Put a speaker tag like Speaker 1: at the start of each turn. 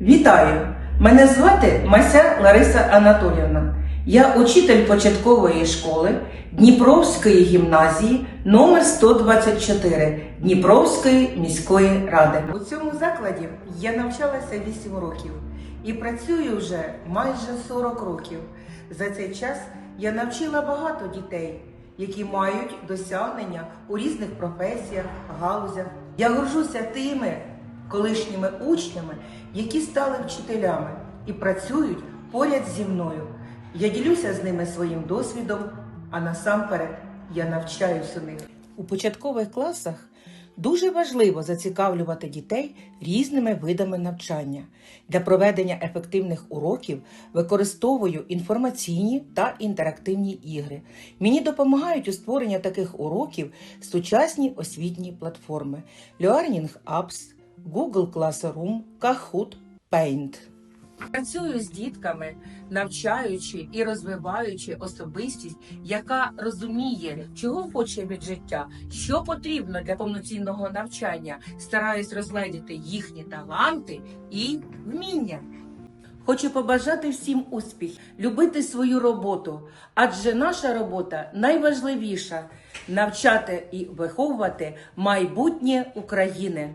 Speaker 1: Вітаю! Мене звати Мася Лариса Анатоліївна. Я учитель початкової школи Дніпровської гімназії номер 124 Дніпровської міської ради. У цьому закладі я навчалася 8 років і працюю вже майже 40 років. За цей час я навчила багато дітей, які мають досягнення у різних професіях, галузях. Я горжуся тими колишніми учнями, які стали вчителями і працюють поряд зі мною. Я ділюся з ними своїм досвідом, а насамперед я навчаюсь у них. У початкових класах дуже важливо зацікавлювати дітей різними видами навчання. Для проведення ефективних уроків використовую інформаційні та інтерактивні ігри. Мені допомагають у створенні таких уроків сучасні освітні платформи Learning Apps, Google Classroom, Kahoot, Paint. Працюю з дітками, навчаючи і розвиваючи особистість, яка розуміє, чого хоче від життя, що потрібно для повноцінного навчання, стараюсь розгледіти їхні таланти і вміння. Хочу побажати всім успіх, любити свою роботу, адже наша робота найважливіша навчати і виховувати майбутнє України.